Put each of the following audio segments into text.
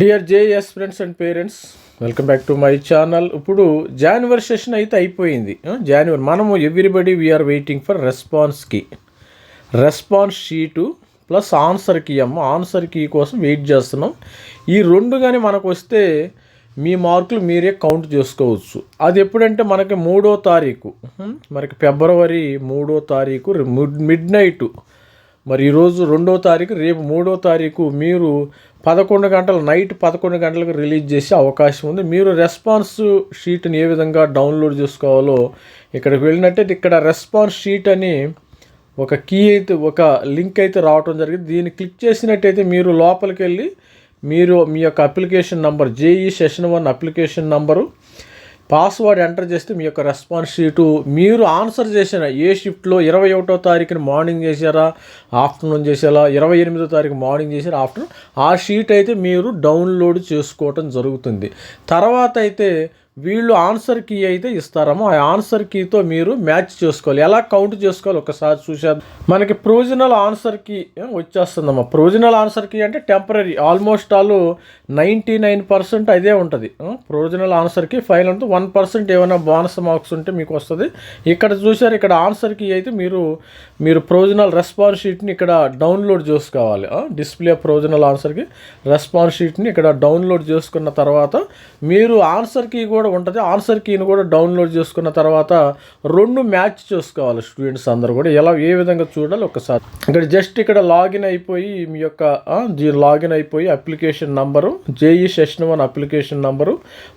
Dear JS friends and parents welcome back to my channel ఇప్పుడు January session అయితే అయిపోయింది. January మనము everybody we are waiting for రెస్పాన్స్కి response sheet plus answer key అమ్మ answer key కోసం wait చేస్తున్నాం. ఈ రెండు కానీ మనకు వస్తే మీ మార్కులు మీరే కౌంట్ చేసుకోవచ్చు. అది ఎప్పుడంటే మనకి మూడో తారీఖు. మనకి ఫిబ్రవరి మూడో తారీఖు మిడ్ నైటు మరి ఈరోజు రెండో తారీఖు రేపు మూడో తారీఖు మీరు పదకొండు గంటల నైట్ పదకొండు గంటలకు రిలీజ్ చేసే అవకాశం ఉంది. మీరు రెస్పాన్స్ షీట్ని ఏ విధంగా డౌన్లోడ్ చేసుకోవాలో ఇక్కడికి వెళ్ళినట్టయితే ఇక్కడ రెస్పాన్స్ షీట్ అని ఒక కీ అయితే ఒక లింక్ అయితే రావటం జరిగింది. దీన్ని క్లిక్ చేసినట్టయితే మీరు లోపలికి వెళ్ళి మీరు మీ యొక్క application number JEE session one application number password enter చేస్తే మీ యొక్క రెస్పాన్స్ షీటు మీరు ఆన్సర్ చేసిన ఏ షిఫ్ట్లో ఇరవై ఒకటో తారీఖున మార్నింగ్ చేశారా ఆఫ్టర్నూన్ చేసారా ఇరవై ఎనిమిదో తారీఖు మార్నింగ్ చేశారా ఆఫ్టర్నూన్ ఆ షీట్ అయితే మీరు డౌన్లోడ్ చేసుకోవటం జరుగుతుంది. తర్వాత అయితే వీళ్ళు ఆన్సర్ కీ అయితే ఇస్తారమో. ఆ ఆన్సర్ కీతో మీరు మ్యాచ్ చేసుకోవాలి. ఎలా కౌంట్ చేసుకోవాలి ఒకసారి చూసారు మనకి ప్రొవిజనల్ ఆన్సర్ కీ వచ్చేస్తుందమ్మా. ప్రొవిజనల్ ఆన్సర్ కీ అంటే temporary. Almost all ninety nine percent అదే ఉంటుంది. ప్రొవిజనల్ ఆన్సర్ కీ ఫైనల్ ఉంటుంది. వన్ పర్సెంట్ ఏమైనా బోనస్ మార్క్స్ ఉంటే మీకు వస్తుంది. ఇక్కడ చూసారు ఇక్కడ ఆన్సర్ కీ అయితే మీరు మీరు ప్రొవిజనల్ రెస్పాన్స్ షీట్ని ఇక్కడ డౌన్లోడ్ చేసుకోవాలి. డిస్ప్లే ప్రొవిజనల్ ఆన్సర్కి రెస్పాన్స్ షీట్ని ఇక్కడ డౌన్లోడ్ చేసుకున్న తర్వాత మీరు ఆన్సర్ కీ కూడా ఉంటుంది. ఆన్సర్ కీని కూడా డౌన్లోడ్ చేసుకున్న తర్వాత రెండు మ్యాచ్ చేసుకోవాలి స్టూడెంట్స్ అందరూ కూడా. ఎలా ఏ విధంగా చూడాలి ఒకసారి. ఇక్కడ జస్ట్ ఇక్కడ లాగిన్ అయిపోయి మీ యొక్క లాగిన్ అయిపోయి application number JEE session one application number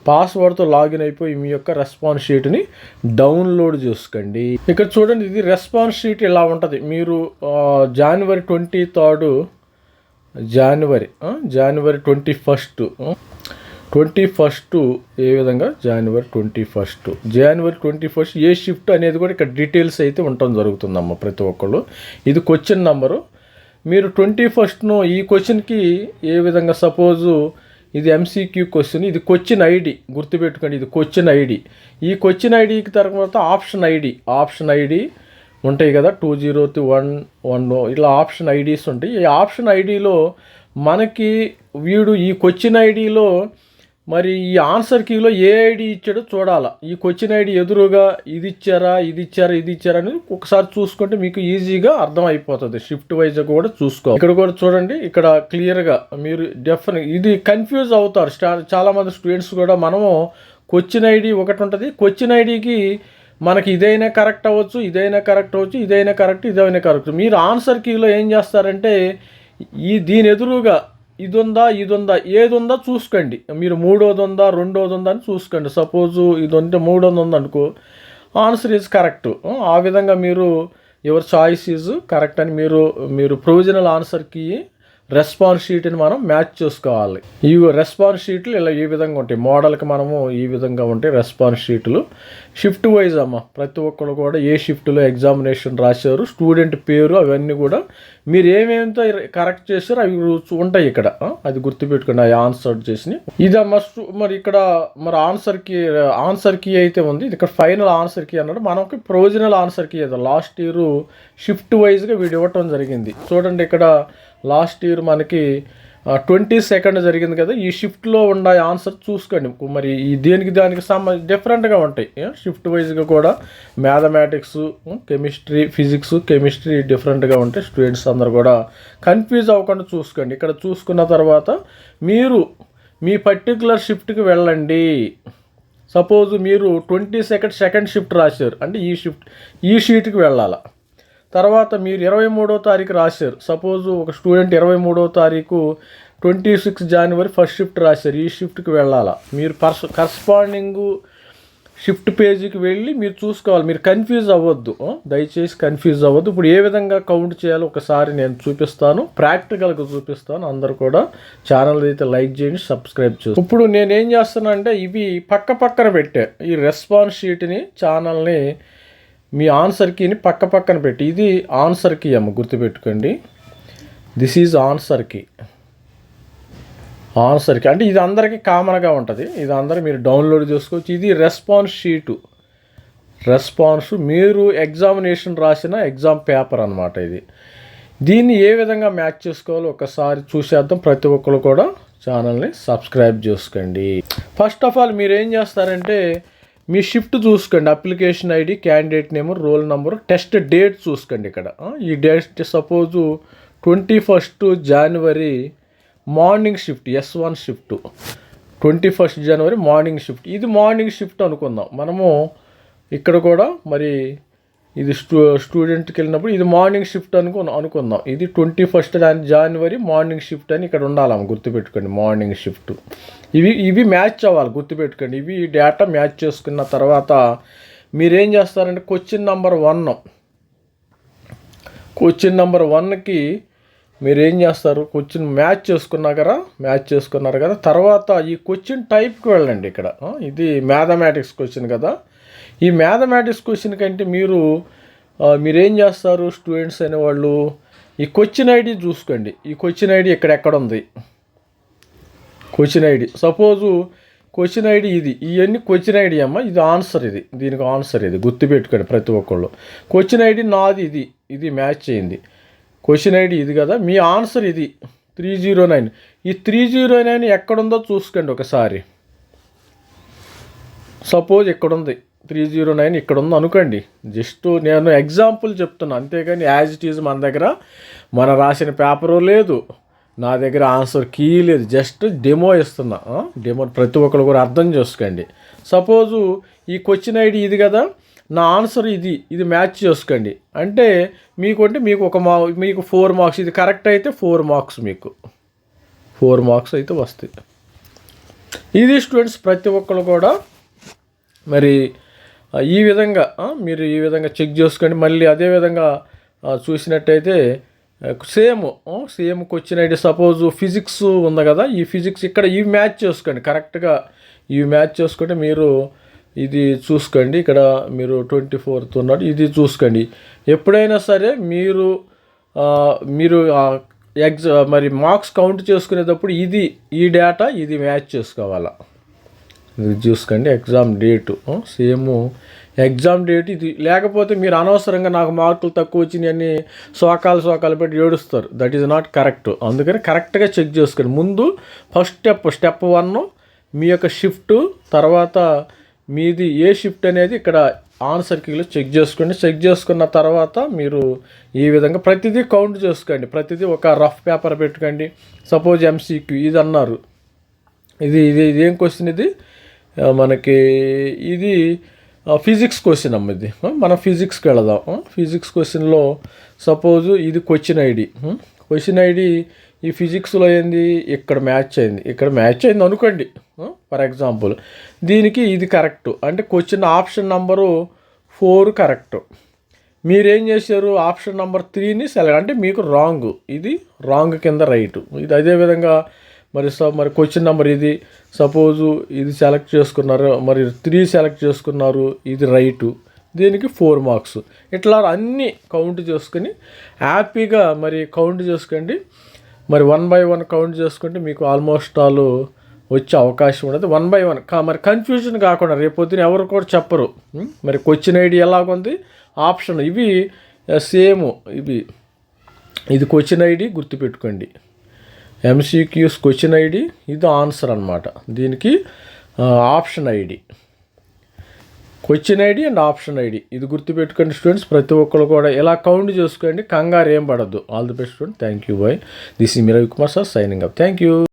పాస్వర్డ్తో login అయిపోయి మీ యొక్క రెస్పాన్స్ షీట్ని డౌన్లోడ్ చేసుకోండి. ఇక్కడ చూడండి ఇది రెస్పాన్స్ షీట్ ఇలా ఉంటుంది. మీరు January twenty third January January twenty first twenty first ఏ విధంగా? January twenty first. January twenty first ఏ షిఫ్ట్ అనేది కూడా ఇక్కడ డీటెయిల్స్ అయితే ఉండటం జరుగుతుందమ్మ ప్రతి ఒక్కళ్ళు. ఇది క్వశ్చన్ నెంబరు మీరు ట్వంటీ ఫస్ట్ను ఈ క్వశ్చన్కి ఏ విధంగా? సపోజు ఇది ఎంసీక్యూ క్వశ్చన్ ఇది క్వశ్చన్ ఐడి గుర్తుపెట్టుకోండి ఇది క్వశ్చన్ ఐడి ఈ క్వశ్చన్ ఐడికి తర్వాత ఆప్షన్ ఐడి ఆప్షన్ ఐడి ఉంటాయి కదా two zero two one one ఇలా ఆప్షన్ ఐడీస్ ఉంటాయి. ఈ ఆప్షన్ ఐడిలో మనకి వీడు ఈ క్వశ్చన్ ఐడిలో మరి ఈ ఆన్సర్ కీలో ఏ ఐడి ఇచ్చాడో చూడాలా. ఈ క్వశ్చన్ ఐడి ఎదురుగా ఇది ఇచ్చారా ఇది ఇచ్చారా ఇది ఇచ్చారా అని ఒకసారి చూసుకుంటే మీకు ఈజీగా అర్థం అయిపోతుంది షిఫ్ట్ వైజ్ కూడా చూసుకో. ఇక్కడ కూడా చూడండి ఇక్కడ క్లియర్గా మీరు డెఫినెట్ ఇది కన్ఫ్యూజ్ అవుతారు. చాలామంది స్టూడెంట్స్ కూడా మనము క్వశ్చన్ ఐడి ఒకటి ఉంటుంది. క్వశ్చన్ ఐడికి మనకి ఇదైనా కరెక్ట్ అవ్వచ్చు ఇదైనా కరెక్ట్ అవ్వచ్చు ఇదైనా కరెక్ట్ ఇదైనా కరెక్ట్ మీరు ఆన్సర్ కీలో ఏం చేస్తారంటే ఈ దీని ఎదురుగా ఇది ఉందా ఇది ఉందా ఏది ఉందా చూసుకోండి. మీరు మూడోది ఉందా రెండోది ఉందా అని చూసుకోండి. సపోజు ఇది ఉంటే మూడోది ఉందనుకో ఆన్సర్ ఈజ్ కరెక్ట్. ఆ విధంగా మీరు యువర్ చాయిస్ ఈజ్ కరెక్ట్ అని మీరు మీరు ప్రొవిజనల్ ఆన్సర్కి రెస్పాన్స్ షీట్ని మనం మ్యాచ్ చేసుకోవాలి. ఈ రెస్పాన్స్ షీట్లు ఇలా ఈ విధంగా ఉంటాయి? మోడల్కి మనము ఈ విధంగా ఉంటాయి రెస్పాన్స్ షీట్లు. షిఫ్ట్ వైజ్ అమ్మ ప్రతి ఒక్కరు కూడా ఏ షిఫ్ట్లో ఎగ్జామినేషన్ రాశారు స్టూడెంట్ పేరు అవన్నీ కూడా మీరు ఏమేమితో కరెక్ట్ చేశారు అవి ఉంటాయి ఇక్కడ. అది గుర్తుపెట్టుకోండి అవి ఆన్సర్ చేసి ఇదమ్మా మరి ఇక్కడ మరి ఆన్సర్కి ఆన్సర్కి అయితే ఉంది. ఇక్కడ ఫైనల్ ఆన్సర్కి అన్నాడు. మనకి ప్రొవిజనల్ ఆన్సర్కి ఏదో లాస్ట్ ఇయర్ షిఫ్ట్ వైజ్గా వీడు ఇవ్వటం జరిగింది. చూడండి ఇక్కడ లాస్ట్ ఇయర్ మనకి ట్వంటీ సెకండ్ జరిగింది కదా ఈ షిఫ్ట్లో ఉన్న ఆన్సర్ చూసుకోండి. మరి ఈ దేనికి దానికి సంబంధించి డిఫరెంట్గా ఉంటాయి. షిఫ్ట్ వైజ్గా కూడా మ్యాథమెటిక్స్ కెమిస్ట్రీ ఫిజిక్స్ కెమిస్ట్రీ డిఫరెంట్గా ఉంటాయి. స్టూడెంట్స్ అందరు కూడా కన్ఫ్యూజ్ అవ్వకుండా చూసుకోండి. ఇక్కడ చూసుకున్న తర్వాత మీరు మీ పర్టికులర్ షిఫ్ట్కి వెళ్ళండి. సపోజ్ మీరు ట్వంటీ సెకండ్ సెకండ్ షిఫ్ట్ రాశారు. అంటే ఈ షిఫ్ట్ ఈ షీట్కి వెళ్ళాలా? తర్వాత మీరు ఇరవై మూడో తారీఖు రాశారు. సపోజ్ ఒక స్టూడెంట్ ఇరవై మూడో తారీఖు twenty six January first shift రాశారు. ఈ షిఫ్ట్కి వెళ్ళాలా? మీరు పర్స్ కరస్పాండింగ్ షిఫ్ట్ పేజీకి వెళ్ళి మీరు చూసుకోవాలి. మీరు కన్ఫ్యూజ్ అవ్వద్దు. దయచేసి కన్ఫ్యూజ్ అవ్వద్దు. ఇప్పుడు ఏ విధంగా కౌంట్ చేయాలో ఒకసారి నేను చూపిస్తాను. ప్రాక్టికల్గా చూపిస్తాను. అందరు కూడా ఛానల్ అయితే లైక్ చేయండి సబ్స్క్రైబ్ చేయండి ఇప్పుడు నేను ఏం ఇవి పక్క పక్కన పెట్టా. ఈ రెస్పాన్స్ షీట్ని ఛానల్ని మీ ఆన్సర్ కీని పక్క పక్కన పెట్టి ఇది ఆన్సర్ కీ అమ్మ గుర్తుపెట్టుకోండి. This is answer key answer key అంటే ఇది అందరికీ కామన్గా ఉంటుంది. ఇది అందరూ మీరు డౌన్లోడ్ చేసుకోవచ్చు. ఇది రెస్పాన్స్ షీటు రెస్పాన్స్ మీరు ఎగ్జామినేషన్ రాసిన ఎగ్జామ్ పేపర్ అనమాట ఇది. దీన్ని ఏ విధంగా మ్యాచ్ చేసుకోవాలో ఒకసారి చూసేద్దాం. ప్రతి ఒక్కరు కూడా ఛానల్ని సబ్స్క్రైబ్ చేసుకోండి. ఫస్ట్ ఆఫ్ ఆల్ మీరు ఏం చేస్తారంటే మీ షిఫ్ట్ చూసుకోండి. Application ID candidate name roll number test date చూసుకోండి ఇక్కడ. ఈ date suppose twenty first January morning shift S one shift twenty first January morning shift ఇది మార్నింగ్ షిఫ్ట్ అనుకుందాం. మనము ఇక్కడ కూడా మరి ఇది స్టూ స్టూడెంట్కి వెళ్ళినప్పుడు ఇది మార్నింగ్ షిఫ్ట్ అనుకు అనుకుందాం. ఇది twenty first January morning shift అని ఇక్కడ ఉండాలి గుర్తుపెట్టుకోండి మార్నింగ్ షిఫ్ట్ ఇవి ఇవి మ్యాచ్ అవ్వాలి గుర్తుపెట్టుకోండి. ఇవి డేటా మ్యాచ్ చేసుకున్న తర్వాత మీరేం చేస్తారంటే question number one question number వన్కి మీరు ఏం చేస్తారు? క్వశ్చన్ మ్యాచ్ చేసుకున్నా కదా మ్యాచ్ చేసుకున్నారు కదా. తర్వాత ఈ క్వశ్చన్ టైప్కి వెళ్ళండి ఇక్కడ. ఇది మ్యాథమెటిక్స్ క్వశ్చన్ కదా. ఈ మ్యాథమెటిక్స్ క్వశ్చన్ కంటే మీరు మీరేం చేస్తారు స్టూడెంట్స్ అనేవాళ్ళు? ఈ క్వశ్చన్ ఐడి చూసుకోండి. ఈ క్వశ్చన్ ఐడి ఎక్కడెక్కడ ఉంది question ID suppose question ID ఇది. ఇవన్నీ క్వశ్చన్ ఐడి అమ్మ. ఇది ఆన్సర్ ఇది. దీనికి ఆన్సర్ ఇది. గుర్తుపెట్టుకోండి ప్రతి ఒక్కళ్ళు. క్వశ్చన్ ఐడి నాది ఇది. ఇది మ్యాచ్ అయింది. క్వశ్చన్ ఐడి ఇది కదా. మీ ఆన్సర్ ఇది. త్రీ జీరో నైన్ ఈ త్రీ జీరో నైన్ ఎక్కడుందో చూసుకోండి ఒకసారి. సపోజ్ ఇక్కడ ఉంది త్రీ జీరో నైన్ ఇక్కడ ఉంది అనుకోండి. జస్ట్ నేను ఎగ్జాంపుల్ చెప్తున్నా. అంతేగాని యాజ్ ఇట్ ఈజ్ మన దగ్గర మన రాసిన పేపరు లేదు. నా దగ్గర ఆన్సర్ కీ లేదు. జస్ట్ డెమో ఇస్తున్నా. డెమో ప్రతి ఒక్కరు కూడా అర్థం చేసుకోండి. సపోజు ఈ క్వశ్చన్ ఐడి ఇది కదా. నా ఆన్సర్ ఇది. ఇది మ్యాచ్ చేసుకోండి. అంటే మీకు అంటే మీకు ఒక మా మీకు ఫోర్ మార్క్స్. ఇది కరెక్ట్ అయితే ఫోర్ మార్క్స్ మీకు. ఫోర్ మార్క్స్ అయితే వస్తాయి. ఇది స్టూడెంట్స్ ప్రతి ఒక్కరు కూడా మరి ఈ విధంగా మీరు ఈ విధంగా చెక్ చేసుకోండి. మళ్ళీ అదే విధంగా చూసినట్టయితే same same question suppose physics ఉంది కదా ఈ ఫిజిక్స్ ఇక్కడ ఇవి మ్యాచ్ చేసుకోండి. కరెక్ట్గా ఇవి మ్యాచ్ చేసుకుంటే మీరు ఇది చూసుకోండి. ఇక్కడ మీరు ట్వంటీ ఫోర్త్ ఉన్నాడు ఇది చూసుకోండి. ఎప్పుడైనా సరే మీరు మీరు ఎగ్జా మరి మార్క్స్ కౌంట్ చేసుకునేటప్పుడు ఇది ఈ డేటా ఇది మ్యాచ్ చేసుకోవాలా? ఇది చూసుకోండి exam date same exam date ఇది. లేకపోతే మీరు అనవసరంగా నాకు మార్కులు తక్కువ వచ్చినాయని సోకాలు సోకాలు పెట్టి ఏడుస్తారు. దట్ ఈజ్ నాట్ కరెక్ట్ అందుకని కరెక్ట్గా చెక్ చేసుకోండి. ముందు ఫస్ట్ స్టెప్ స్టెప్ వన్ మీ యొక్క షిఫ్ట్ తర్వాత మీది ఏ షిఫ్ట్ అనేది ఇక్కడ ఆన్సర్ కీలో చెక్ చేసుకోండి. చెక్ చేసుకున్న తర్వాత మీరు ఈ విధంగా ప్రతిదీ కౌంట్ చేసుకోండి. ప్రతిదీ ఒక రఫ్ పేపర్ పెట్టుకోండి. సపోజ్ ఎంసీక్యూ ఇది అన్నారు. ఇది ఇది ఇది ఏం క్వశ్చన్ ఇది? మనకి ఇది ఫిజిక్స్ క్వశ్చన్ అమ్మ ఇది. మనం ఫిజిక్స్కి వెళదాం. ఫిజిక్స్ క్వశ్చన్లో సపోజ్ ఇది క్వశ్చన్ ఐడి క్వశ్చన్ ఐడి ఈ ఫిజిక్స్లో ఏంది? ఇక్కడ మ్యాచ్ అయింది. ఇక్కడ మ్యాచ్ అయింది అనుకోండి. ఫర్ ఎగ్జాంపుల్ దీనికి ఇది కరెక్ట్ అంటే question option number four correct మీరేం చేశారు? ఆప్షన్ నెంబర్ త్రీని సెలెక్ట్ అంటే మీకు రాంగ్ ఇది రాంగ్ కింద రైట్ ఇది అదేవిధంగా మరి స మరి క్వశ్చన్ నెంబర్ ఇది. సపోజు ఇది సెలెక్ట్ చేసుకున్నారు మరి త్రీ సెలెక్ట్ చేసుకున్నారు ఇది రైటు దీనికి ఫోర్ మార్క్స్ ఇట్లా అన్నీ కౌంట్ చేసుకుని హ్యాపీగా మరి కౌంట్ చేసుకోండి మరి వన్ బై వన్ కౌంట్ చేసుకుంటే మీకు ఆల్మోస్ట్ ఆల్ వచ్చే అవకాశం ఉండదు. వన్ బై వన్ కా మరి కన్ఫ్యూజన్ కాకుండా రేపొద్దున ఎవరు కూడా చెప్పరు. మరి క్వశ్చన్ ఐడి ఎలాగుంది? ఆప్షన్ ఇవి uh, సేమ్ ఇవి. ఇది క్వశ్చన్ ఐడి గుర్తుపెట్టుకోండి. ఎంసీక్యూస్ క్వశ్చన్ ఐడి ఇది ఆన్సర్ అనమాట దీనికి option ID question ID and option ID ఇది గుర్తుపెట్టుకోండి స్టూడెంట్స్ ప్రతి ఒక్కరు కూడా ఇలా కౌంట్ చేసుకోండి కంగారు ఏం పడద్దు. All the best student thank you bye this ఈ మీ Ravikumar sir signing up thank you